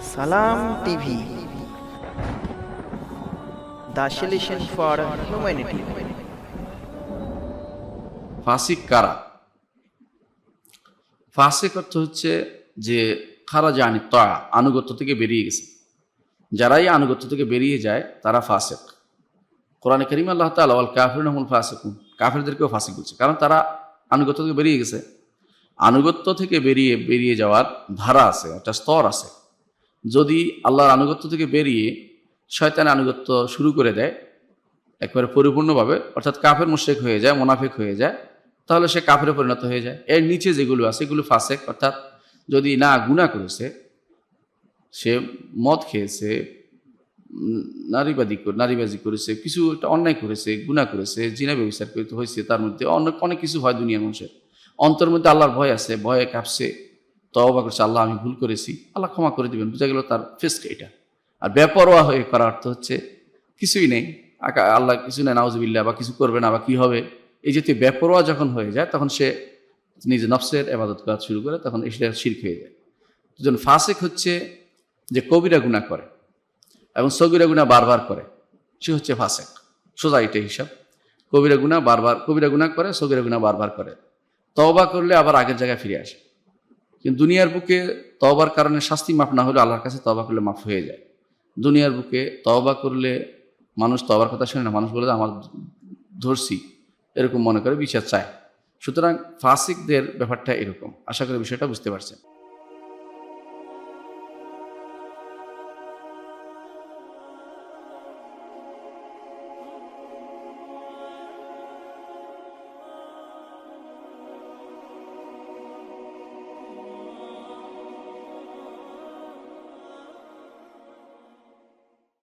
Salam TV. The for humanity. ফাসিক কারা? ফাসিক অর্থ হচ্ছে যে খারা জানি তা আনুগত্য থেকে বেরিয়ে গেছে। যারাই আনুগত্য থেকে বেরিয়ে যায়, তারা ফাসেক। কোরআন করিম আল্লাহ তালা আল কাফির নহমুল ফাসেকুন। কাফিরদেরকেও ফাসিক বলছে, কারণ তারা আনুগত্য থেকে বেরিয়ে গেছে। আনুগত্য থেকে বেরিয়ে বেরিয়ে যাওয়ার ধারা আছে, একটা স্তর আছে। যদি আল্লাহর আনুগত্য থেকে বেরিয়ে শয়তান আনুগত্য শুরু করে দেয়, একবারে পরিপূর্ণভাবে, অর্থাৎ কাফের মুশেক হয়ে যায়, মোনাফেক হয়ে যায়, তাহলে সে কাফেরে পরিণত হয়ে যায়। এর নিচে যেগুলো আছে, এগুলো ফাসেক, অর্থাৎ যদি না গুণা করেছে, সে মদ খেয়েছে, নারীবাদী নারীবাজি করেছে, কিছু একটা অন্যায় করেছে, গুণা করেছে, জিনা ব্যবচার করতে হয়েছে, তার মধ্যে অনেক অনেক কিছু হয় দুনিয়ার মানুষের। অন্তর মধ্যে আল্লাহর ভয় আছে, ভয়ে কাঁপছে। তবা করছে, আল্লাহ, আমি ভুল করেছি, আল্লাহ ক্ষমা করে দিবেন। বুঝা গেল তার ফেসটা এটা। আর বেপরোয়া হয়ে করার অর্থ হচ্ছে, কিছুই নেই। আল্লাহ কিছু নেই নাউজবিল্লা বা কিছু করবে না, বা কী হবে? এই জাতীয় বেপরোয়া যখন হয়ে যায়, তখন সে নিজে নফসের এবাদত করা শুরু করে, তখন এটা শির্ক হয়ে যায়। দুজন ফাসেক হচ্ছে যে কবিরা গুণা করে এবং সগিরা গুণা বারবার করে। সে হচ্ছে ফাসেক। সোজা এটা হিসাব। কবিরা গুণা বারবার, কবিরা গুণা করে, সগিরা গুণা বারবার করে। তওবা করলে আবার আগের জায়গায় ফিরে আসে। কিন্তু দুনিয়ার বুকে তবার কারণে শাস্তি মাফ না হলে আল্লাহর কাছে তবা করলে মাফ হয়ে যায়। দুনিয়ার বুকে তবা করলে মানুষ তবার কথা শুনে না, মানুষ বলে আমার ধরছি। এরকম মনে করে বিচার চায়। সুতরাং ফাসিকদের ব্যাপারটা এরকম। আশা করি বিষয়টা বুঝতে পারছেন।